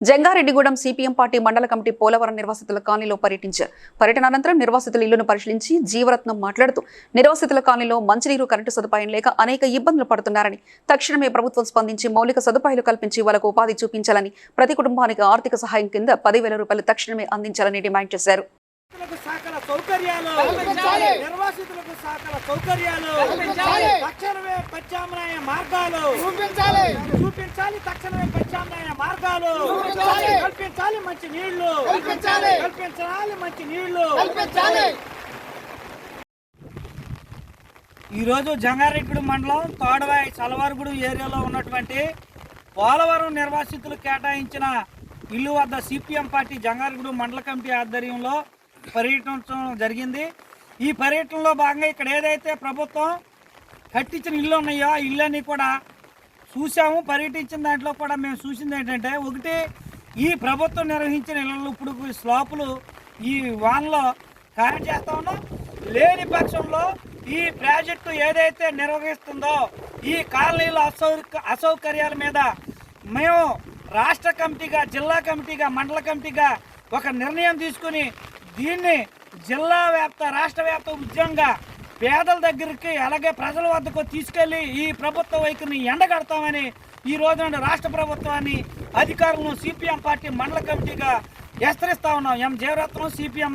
Jangareddygudem CPM party మండల committee Polavaram నిర్వాసితుల కాలనీలో పర్యటించారు పర్యటన అనంతరం నిర్వాసితుల ఇల్లును పరిశీలించి జీవరత్నం మాట్లాడుతూ నిర్వాసితుల కాలనీలో మంచినీరు కరెంటు సదుపాయం లేక అనేక ఇబ్బందులు పడుతున్నారని తక్షణమే ప్రభుత్వం స్పందించి మౌలిక సదుపాయాలు కల్పించి వాళ్ళకు ఉపాధి చూపించాలని ప్రతి కుటుంబానికి ఆర్థిక సహాయం కింద పదివేల రూపాయలు తక్షణమే అందించాలని డిమాండ్ చేశారు. నిర్వాసితులకు సకల సౌకర్యాలు. నిర్వాసితులకు సకల సౌకర్యాలు. తక్షణమే ప్రత్యామ్నాయ మార్గాలు. చూపించాలి. చూపించాలి తక్షణమే ప్రత్యామ్నాయ మార్గాలు. కల్పించాలి. మంచి నీళ్ళు. కల్పించాలి. కల్పించాలి మంచి నీళ్ళు. కల్పించాలి. ఈరోజు జంగారెడ్డి మండలం తోడవాయి సలవారుగుడు ఏరియాలో ఉన్నటువంటి పోలవరం నిర్వాసితులు కేటాయించిన ఇల్లు వద్ద సిపిఎం పార్టీ జంగారెడ్డి మండల కమిటీ ఆధ్వర్యంలో పర్యటించడం జరిగింది. ఈ పర్యటనలో భాగంగా ఇక్కడ ఏదైతే ప్రభుత్వం కట్టించిన ఇల్లు ఉన్నాయో ఆ ఇళ్ళన్నీ కూడా చూసాము పర్యటించిన దాంట్లో కూడా మేము చూసింది ఏంటంటే ఒకటి ఈ ప్రభుత్వం నిర్వహించిన ఇళ్ళు ఇప్పుడు ఈ స్లాపులు ఈ వాన్లో కార్యం చేస్తా ఉన్నాం. లేని పక్షంలో ఈ ప్రాజెక్టు ఏదైతే నిర్వహిస్తుందో ఈ కాలనీల అసౌ అసౌకర్యాల మీద మేము రాష్ట్ర కమిటీగా జిల్లా కమిటీగా మండల కమిటీగా ఒక నిర్ణయం తీసుకుని దీన్ని జిల్లా వ్యాప్త రాష్ట్ర వ్యాప్త ఉద్యమంగా పేదల దగ్గరికి అలాగే ప్రజల వద్దకు తీసుకెళ్ళి ఈ ప్రభుత్వ వైఖరిని ఎండగడతామని ఈ రోజున రాష్ట్ర ప్రభుత్వాన్ని అధికారులను సిపిఎం పార్టీ మండల కమిటీగా హెచ్చరిస్తా ఉన్నాం. ఎం. జయరత్నం సిపిఎం